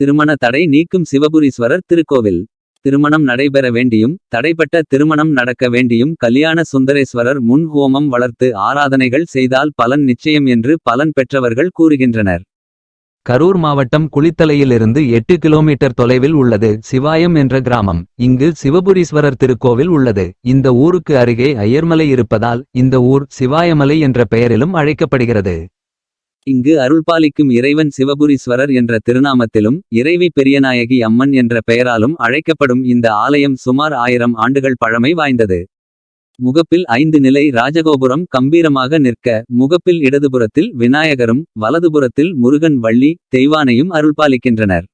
திருமண தடை நீக்கும் சிவபுரீஸ்வரர் திருக்கோவில். திருமணம் நடைபெற வேண்டியும் தடைப்பட்ட திருமணம் நடக்க வேண்டியும் கல்யாண சுந்தரேஸ்வரர் முன் ஹோமம் வளர்த்து ஆராதனைகள் செய்தால் பலன் நிச்சயம் என்று பலன் பெற்றவர்கள் கூறுகின்றனர். கரூர் மாவட்டம் குளித்தலையிலிருந்து எட்டு கிலோமீட்டர் தொலைவில் உள்ளது சிவாயம் என்ற கிராமம். இங்கு சிவபுரீஸ்வரர் திருக்கோவில் உள்ளது. இந்த ஊருக்கு அருகே அய்யர்மலை இருப்பதால் இந்த ஊர் சிவாயமலை என்ற பெயரிலும் அழைக்கப்படுகிறது. இங்கு அருள்பாலிக்கும் இறைவன் சிவபுரீஸ்வரர் என்ற திருநாமத்திலும் இறைவி பெரியநாயகி அம்மன் என்ற பெயராலும் அழைக்கப்படும் இந்த ஆலயம் சுமார் ஆயிரம் ஆண்டுகள் பழமை வாய்ந்தது. முகப்பில் ஐந்து நிலை ராஜகோபுரம் கம்பீரமாக நிற்க முகப்பில் இடதுபுறத்தில் விநாயகரும் வலதுபுறத்தில் முருகன் வள்ளி தெய்வானையும் அருள்பாலிக்கின்றனர்.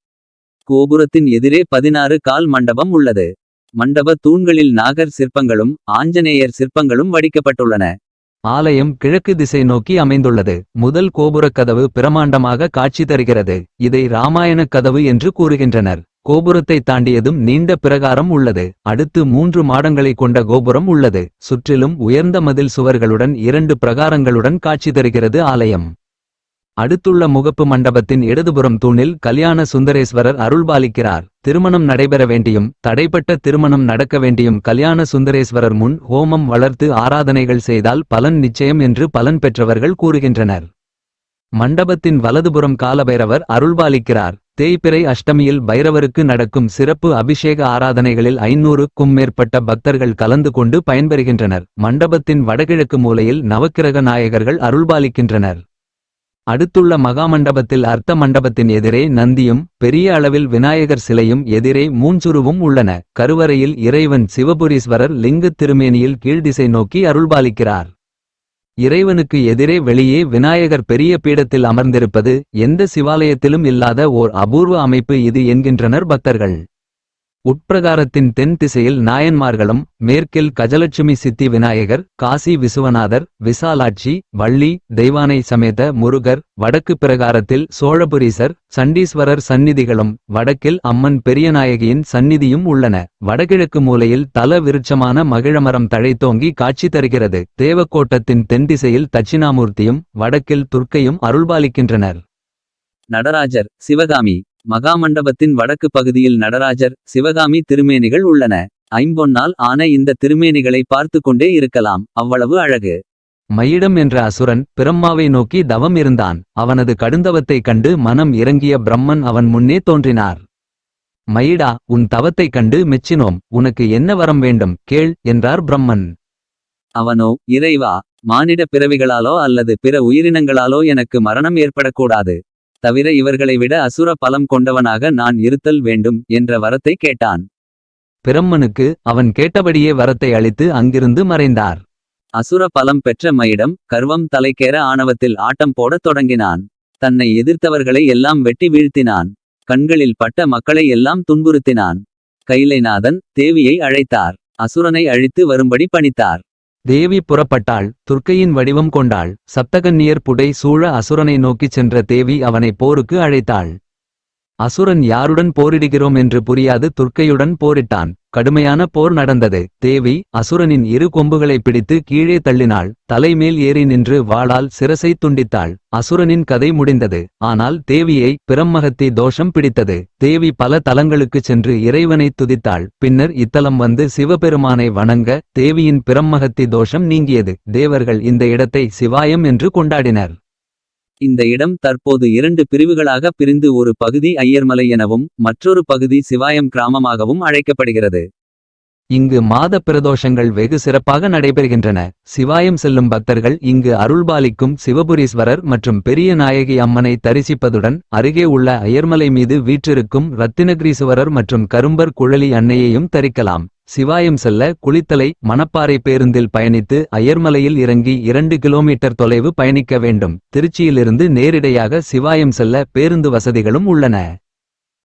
கோபுரத்தின் எதிரே பதினாறு கால் மண்டபம் உள்ளது. மண்டப தூண்களில் நாகர் சிற்பங்களும் ஆஞ்சநேயர் சிற்பங்களும் வடிக்கப்பட்டுள்ளன. ஆலயம் கிழக்கு திசை நோக்கி அமைந்துள்ளது. முதல் கோபுரக் கதவு பிரமாண்டமாக காட்சி தருகிறது. இதை இராமாயணக் கதவு என்று கூறுகின்றனர். கோபுரத்தை தாண்டியதும் நீண்ட பிரகாரம் உள்ளது. அடுத்து மூன்று மாடங்களை கொண்ட கோபுரம் உள்ளது. சுற்றிலும் உயர்ந்த மதில் சுவர்களுடன் இரண்டு பிரகாரங்களுடன் காட்சி தருகிறது ஆலயம். அடுத்துள்ள முகப்பு மண்டபத்தின் இடதுபுறம் தூணில் கல்யாண சுந்தரேஸ்வரர் அருள்பாலிக்கிறார். திருமணம் நடைபெற வேண்டியும் தடைப்பட்ட திருமணம் நடக்க வேண்டியும் கல்யாண சுந்தரேஸ்வரர் முன் ஹோமம் வளர்த்து ஆராதனைகள் செய்தால் பலன் நிச்சயம் என்று பலன் பெற்றவர்கள் கூறுகின்றனர். மண்டபத்தின் வலதுபுறம் காலபைரவர் அருள்பாலிக்கிறார். தேய்பிறை அஷ்டமியில் பைரவருக்கு நடக்கும் சிறப்பு அபிஷேக ஆராதனைகளில் ஐநூறுக்கும் மேற்பட்ட பக்தர்கள் கலந்து கொண்டு பயன்பெறுகின்றனர். மண்டபத்தின் வடகிழக்கு மூலையில் நவக்கிரக நாயகர்கள் அருள்பாலிக்கின்றனர். அடுத்துள்ள மகாமண்டபத்தில் அர்த்த மண்டபத்தின் எதிரே நந்தியும் பெரிய அளவில் விநாயகர் சிலையும் எதிரே மூஞ்சுருவும் உள்ளன. கருவறையில் இறைவன் சிவபுரீஸ்வரர் லிங்கத் திருமேனியில் கீழ்திசை நோக்கி அருள்பாலிக்கிறார். இறைவனுக்கு எதிரே வெளியே விநாயகர் பெரிய பீடத்தில் அமர்ந்திருப்பது எந்த சிவாலயத்திலும் இல்லாத ஓர் அபூர்வ அமைப்பு இது என்கின்றனர் பக்தர்கள். உட்பிரகாரத்தின் தென் திசையில் நாயன்மார்களும் மேற்கில் கஜலட்சுமி சித்தி விநாயகர் காசி விசுவநாதர் விசாலாட்சி வள்ளி தெய்வானை சமேத முருகர் வடக்கு பிரகாரத்தில் சோழபுரீசர் சண்டீஸ்வரர் சந்நிதிகளும் வடக்கில் அம்மன் பெரியநாயகியின் சந்நிதியும் உள்ளன. வடகிழக்கு மூலையில் தல விருட்சமான மகிழமரம் தழைத்தோங்கி காட்சி தருகிறது. தேவக்கோட்டத்தின் தென் திசையில் தட்சிணாமூர்த்தியும் வடக்கில் துர்க்கையும் அருள்பாலிக்கின்றனர். நடராஜர் சிவகாமி மகாமண்டபத்தின் வடக்கு பகுதியில் நடராஜர் சிவகாமி திருமேனிகள் உள்ளன. ஐம்பொன்னால் ஆன இந்த திருமேனிகளை பார்த்து கொண்டே இருக்கலாம். அவ்வளவு அழகு. மயிடம் என்ற அசுரன் பிரம்மாவை நோக்கி தவம் இருந்தான். அவனது கடுந்தவத்தைக் கண்டு மனம் இறங்கிய பிரம்மன் அவன் முன்னே தோன்றினார். மயிடா உன் தவத்தைக் கண்டு மெச்சினோம். உனக்கு என்ன வரம் வேண்டும்? கேள் என்றார் பிரம்மன். அவனோ இறைவா மானிட பிறவிகளாலோ அல்லது பிற உயிரினங்களாலோ எனக்கு மரணம் ஏற்படக்கூடாது. தவிர இவர்களை விட அசுர பலம் கொண்டவனாக நான் இருத்தல் வேண்டும் என்ற வரத்தை கேட்டான். பிரம்மனுக்கு அவன் கேட்டபடியே வரத்தை அளித்து அங்கிருந்து மறைந்தார். அசுர பலம் பெற்ற மயிடம் கர்வம் தலைக்கேற ஆணவத்தில் ஆட்டம் போடத் தொடங்கினான். தன்னை எதிர்த்தவர்களை எல்லாம் வெட்டி வீழ்த்தினான். கண்களில் பட்ட மக்களை எல்லாம் துன்புறுத்தினான். கைலைநாதன் தேவியை அழைத்தார். அசுரனை அழித்து வரும்படி பணித்தார். தேவி புறப்பட்டாள் துர்க்கையின் வடிவம் கொண்டாள் சப்தகன்னியர் புடை சூழ அசுரனை நோக்கிச் சென்ற தேவி அவனை போருக்கு அழைத்தாள். அசுரன் யாருடன் போரிடுகிறோம் என்று புரியாது துர்க்கையுடன் போரிட்டான். கடுமையான போர் நடந்தது. தேவி அசுரனின் இரு கொம்புகளை பிடித்து கீழே தள்ளினாள். தலைமேல் ஏறி நின்று வாளால் சிரசை துண்டித்தாள். அசுரனின் கதை முடிந்தது. ஆனால் தேவியை பிரம்மகத்தி தோஷம் பிடித்தது. தேவி பல தலங்களுக்குச் சென்று இறைவனை துதித்தாள். பின்னர் இத்தலம் வந்து சிவபெருமானை வணங்க தேவியின் பிரம்மகத்தி தோஷம் நீங்கியது. தேவர்கள் இந்த இடத்தை சிவாயம் என்று கொண்டாடினர். இந்த இடம் தற்போது இரண்டு பிரிவுகளாக பிரிந்து ஒரு பகுதி ஐயர்மலை எனவும் மற்றொரு பகுதி சிவாயம் கிராமமாகவும் அழைக்கப்படுகிறது. இங்கு மாத பிரதோஷங்கள் வெகு சிறப்பாக நடைபெறுகின்றன. சிவாயம் செல்லும் பக்தர்கள் இங்கு அருள்பாலிக்கும் சிவபுரீஸ்வரர் மற்றும் பெரிய நாயகி அம்மனை தரிசிப்பதுடன் அருகே உள்ள அயர்மலை மீது வீற்றிருக்கும் ரத்தினகிரீஸ்வரர் மற்றும் கரும்பர் குழலி அன்னையையும் தரிக்கலாம். சிவாயம் செல்ல குளித்தலை மணப்பாறை பேருந்தில் பயணித்து அயர்மலையில் இறங்கி இரண்டு கிலோமீட்டர் தொலைவு பயணிக்க வேண்டும். திருச்சியிலிருந்து நேரிடையாக சிவாயம் செல்ல பேருந்து வசதிகளும் உள்ளன.